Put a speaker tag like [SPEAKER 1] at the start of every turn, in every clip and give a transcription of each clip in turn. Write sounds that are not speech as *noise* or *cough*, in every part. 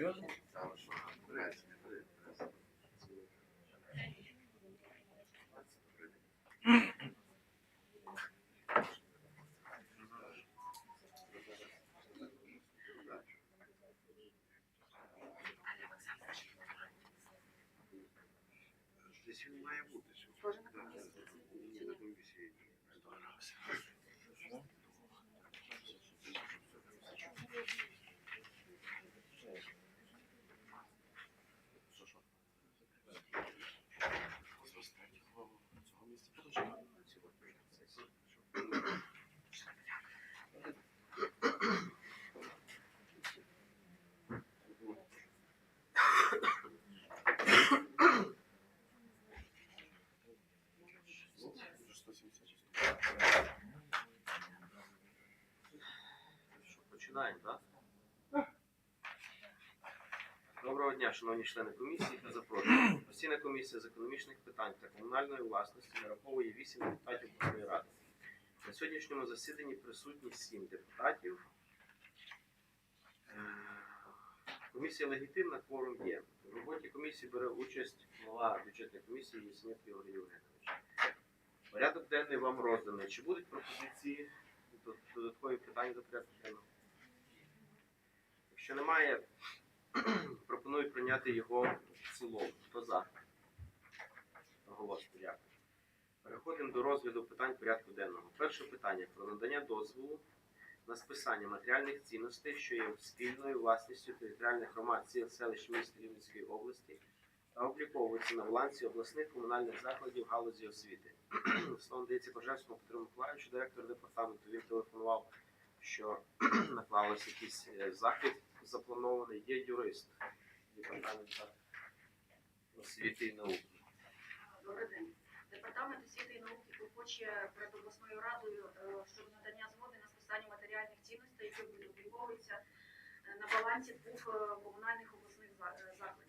[SPEAKER 1] Серйозно?
[SPEAKER 2] Там що, прес, прес, прес. Здесь він має бути. що-
[SPEAKER 3] Тоже на
[SPEAKER 2] Да,
[SPEAKER 3] комісії?
[SPEAKER 2] Ні, на комісії.
[SPEAKER 4] Що, Починаємо, так? Доброго дня, шановні члени комісії та запрошую. Постійна комісія з економічних питань та комунальної власності нараховує 8 депутатів обласної ради. На сьогоднішньому засіданні присутні 7 депутатів. Е, Комісія легітимна, кворум є. В роботі комісії бере участь голова бюджетної комісії Єсмит Ігор Євгенович. Порядок денний вам розданий. Чи будуть пропозиції, до- додаткові питання до порядку денного? Якщо немає, *clears throat* пропоную прийняти його в цілому. Хто за? Оголосити, дякую. Переходимо до розгляду питань порядку денного. Перше питання про надання дозволу на списання матеріальних цінностей, що є спільною власністю територіальних громад сіл селищ міст Рівненської області та обліковується на балансі обласних комунальних закладів галузі освіти. *clears throat* Словом дається Кожевському Петру Миколаївичу, директор департаменту. Він телефонував, що *clears throat* наклалось якийсь е, захід запланований. Є юрист департаменту освіти і науки.
[SPEAKER 3] Добрий день. Департамент освіти і науки клопоче перед обласною радою е, щодо надання згоди на списання матеріальних цінностей, які обліковуються е, на балансі двох е, комунальних обласних закладів.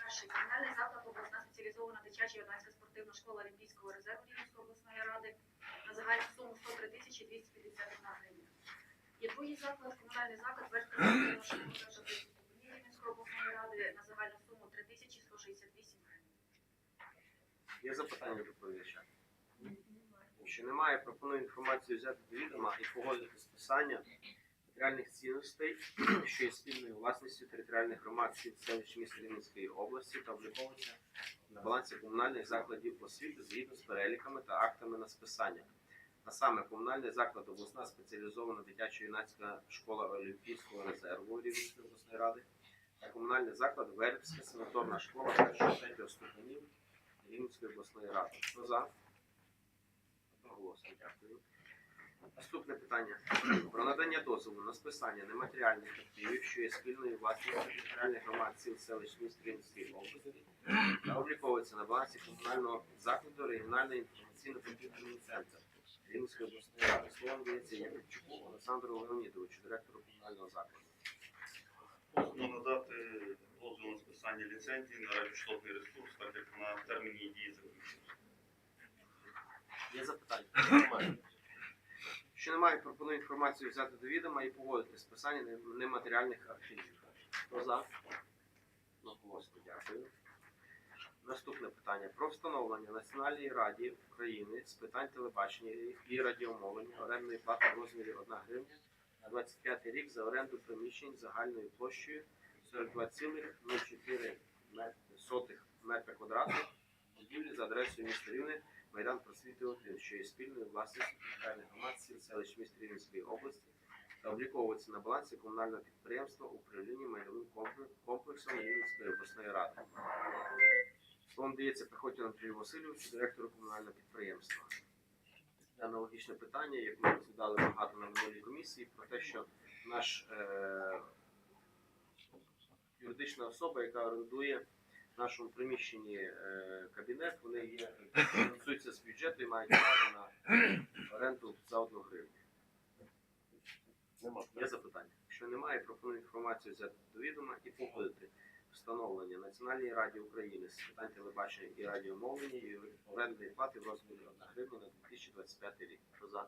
[SPEAKER 3] Перший комунальний заклад обласна спеціалізована дитяча юнацька спортивна школа Олімпійського резерву Рівненської обласної ради на загальну суму 103 тисячі 251 гривня. Другий заклад, комунальний заклад школа Рівненської обласної ради на загальну суму 3 тисячі 168 гривень.
[SPEAKER 4] Є запитання до доповідача? Якщо немає, пропоную інформацію взяти до відома і погодити списання матеріальних цінностей, *clears throat* що є спільною власністю територіальних громад сіл селищ міст Рівненської області та обліковується на балансі комунальних закладів освіти згідно з переліками та актами на списання. А саме комунальний заклад обласна спеціалізована дитячо-юнацька школа Олімпійського резерву Рівненської обласної ради та комунальний заклад Вербська санаторна школа першого третього ступенів Рівненської обласної ради. Хто за? Одноголосно, дякую. Наступне питання *clears throat* про надання дозволу на списання нематеріальних активів, що є спільною власністю територіальних громад сіл селищ міст Рівненської області та обліковується на балансі комунального закладу регіональний інформаційно-комп'ютерний центр Рівненської обласної ради. Слово надається Якубчуку Олександру Леонідовичу, директору комунального закладу.
[SPEAKER 5] Можна надати дозвіл на списання ліцензії на радіочастотний ресурс, так як на терміні дії закінчився.
[SPEAKER 4] Є запитання? Немає. Що немає, пропоную інформацію взяти до відома і погодити списання не- нематеріальних активів. Хто за? Одноголосно, дякую. Наступне питання про встановлення Національній раді України з питань телебачення і радіомовлення орендної плати в розмірі 1 гривня на 25 рік за оренду приміщень загальною площею 42,04 метра квадратних будівлі за адресою міста Рівне Майдан просвіти 1, що є спільною власністю територіальних громад сіл селищ міст Рівненської області та обліковується на балансі комунального підприємства управління майновим комплексом Рівненської обласної ради. Словом дається Приходько Андрію Васильовичу, директору комунального підприємства. Аналогічне питання, як ми розглядали багато на минулій комісії, про те, що наш е, юридична особа, яка орендує в нашому приміщенні е, кабінет, вони є фінансуються з бюджету і мають право на оренду за одну гривню.
[SPEAKER 1] Нема.
[SPEAKER 4] Є запитання? Якщо немає, пропоную інформацію взяти до відома і погодити встановлення Національній раді України з питань телебачення і радіомовлення і орендної плати в розмірі 1 гривня на 2025 рік. Хто за?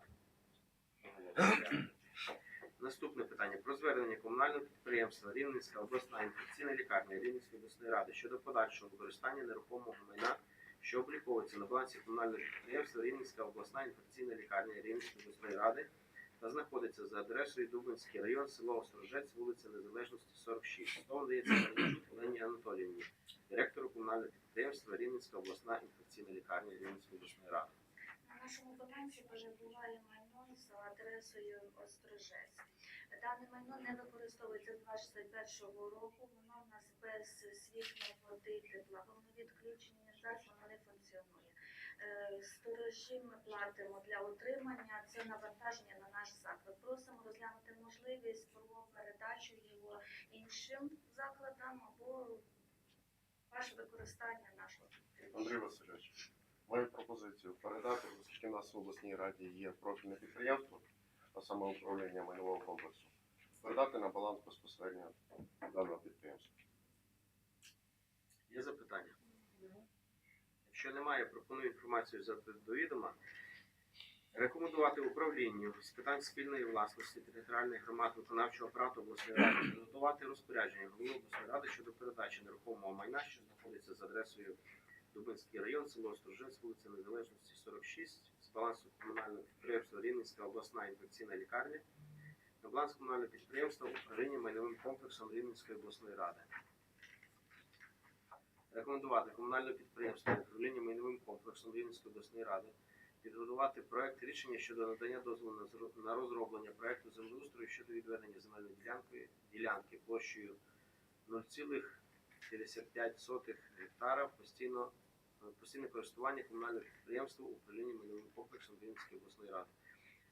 [SPEAKER 4] Наступне питання про звернення комунального підприємства Рівненська обласна інфекційна лікарня Рівненської обласної ради щодо подальшого використання нерухомого майна, що обліковується на балансі комунального підприємства Рівненська обласна інфекційна лікарня Рівненської обласної ради та знаходиться за адресою Дубинський район, село Острожець, вулиця Незалежності, 46. Слово дається Олені Анатоліївні, директору комунального підприємства Рівненська обласна інфекційна лікарня Рівненської обласної ради.
[SPEAKER 3] На нашому балансі перебуває майно за адресою Острожець. Дане майно не використовується з 21 року. Воно в нас без світла, води, тепла. Воно відключення зараз воно не функціонує. Е, Сторожі ми платимо для утримання. Це навантаження на наш заклад. Просимо розглянути можливість про передачу його іншим закладам або ваше використання нашого
[SPEAKER 1] Андрій. Васильович, маю пропозицію передати, оскільки в нас в обласній раді є профільне підприємство, а саме управління майнового комплексу, передати на баланс безпосередньо даного підприємства.
[SPEAKER 4] Є запитання? Якщо немає, пропоную інформацію взяти до відома. Рекомендувати управлінню з питань спільної власності територіальних громад виконавчого апарату обласної ради *clears throat* підготувати розпорядження голови обласної ради щодо передачі нерухомого майна, що знаходиться за адресою Дубинський район, село Острожець, вулиця Незалежності, 46, з балансу комунального підприємства Рівненська обласна інфекційна лікарня на баланс комунального підприємства управління майновим комплексом Рівненської обласної ради. Рекомендувати комунальне підприємство управління майновим комплексом Рівненської обласної ради підготувати проект рішення щодо надання дозволу на розроблення проекту землеустрою щодо відведення земельної ділянки, ділянки площею 0,55 гектара постійно постійне користування комунального підприємства управління майновим комплексом Рівненської обласної ради.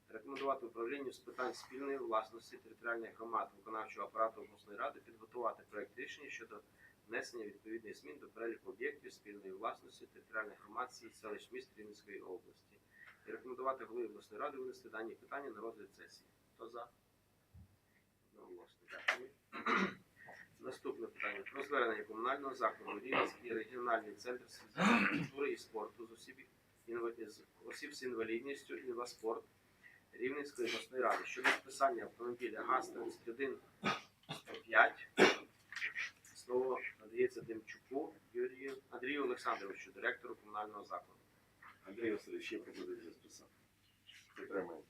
[SPEAKER 4] Рекомендувати управлінню з питань спільної власності територіальних громад виконавчого апарату обласної ради підготувати проект рішення щодо внесення відповідних змін до переліку об'єктів спільної власності територіальних громад сіл, селищ міст Рівненської області. І рекомендувати голові обласної ради винести дані питання на розгляд сесії. Хто за? Одноголосно. Дякую. *coughs* Наступне питання про звернення комунального закладу Рівненський регіональний центр культури і спорту з осіб, з осіб з інвалідністю інваспорт Рівненської обласної ради щодо списання автомобіля ГАЗ-31 105 Слово надається Демчуку Юрію Андрію Олександровичу, директору комунального закладу.
[SPEAKER 2] Андрій Васильович, є пропозиція списати.
[SPEAKER 1] Підтримуємо.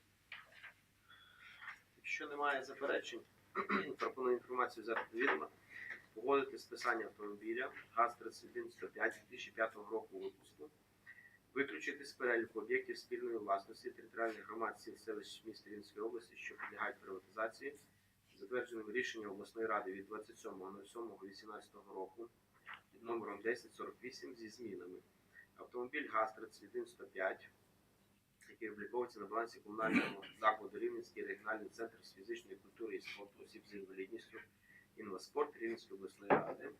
[SPEAKER 4] Якщо немає заперечень, *clears throat* пропоную інформацію взяти до відома, погодити списання автомобіля ГАЗ-3105 2005 року випуску, виключити з переліку об'єктів спільної власності територіальних громад сіл селищ міст Рівненської області, що підлягають приватизації, затвердженим рішенням обласної ради від 27.07.18 року під номером 1048 зі змінами. Автомобіль ГАЗ-3105 який обліковується на балансі комунального закладу Рівненський регіональний центр з фізичної культури і спорту осіб з інвалідністю Інваспорт Рівненської обласної ради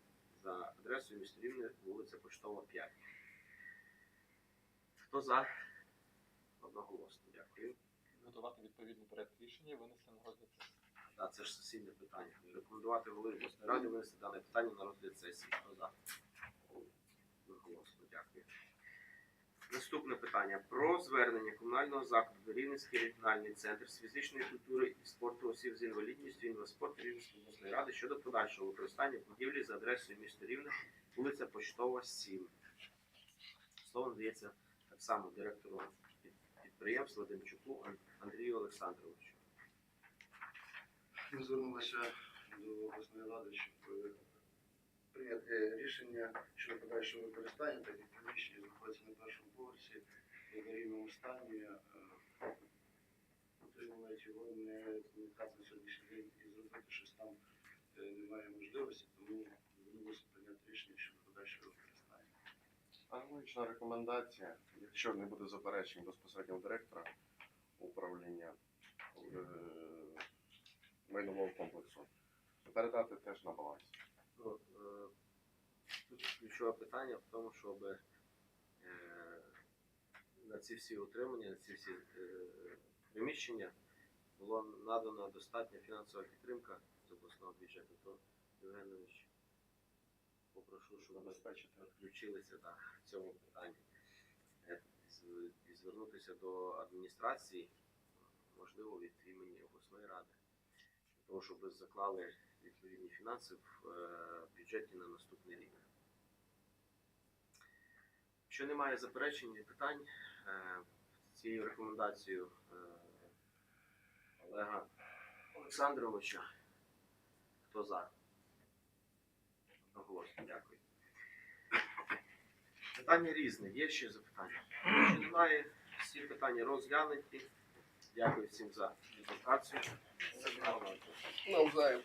[SPEAKER 4] за адресою міста Рівне, вулиця Поштова 5. Хто за? Одноголосно, дякую.
[SPEAKER 6] Підготувати відповідний проект рішення і винести на розгляд.
[SPEAKER 4] Да, це ж сесійне питання. Рекомендувати голові обласної ради винести дане питання на розгляд сесії. Хто за? Одноголосно, дякую. Наступне питання про звернення комунального закладу Рівненський регіональний центр з фізичної культури і спорту осіб з інвалідністю інваспорт Рівненської обласної ради щодо подальшого використання будівлі за адресою міста Рівне, вулиця Поштова 7. Слово надається так само директору підприємства Демчуку Андрію Олександровичу.
[SPEAKER 2] Ми звернулися до обласної ради, щоб е, прийняти рішення щодо подальшого використання, так як приміщення знаходиться на першому поверсі в аварійному стані. е, його не на сьогоднішній день і зробити щось там е, немає можливості, тому звернулися прийняти рішення щодо подальшого використання.
[SPEAKER 1] Аналогічна рекомендація, якщо не буде заперечень безпосередньо директора управління е, майнового комплексу, передати теж на баланс.
[SPEAKER 4] Ну, е, Тут ключове питання в тому, щоб е, на ці всі утримання, на ці всі е, приміщення було надана достатня фінансова підтримка з обласного бюджету, то Євгенович попрошу, щоб ви включилися да, в цьому питанні. І звернутися до адміністрації, можливо, від імені обласної ради, того, щоб ви заклали відповідні фінанси в е, бюджеті на наступний рік. Якщо немає заперечень і питань, е, цією рекомендацією е, Олега Олександровича, хто за? Одноголосно, дякую. Питання різне. Є ще запитання? Якщо немає, всі питання розглянуті. Дякую всім за презентацію.
[SPEAKER 1] Навзаєм.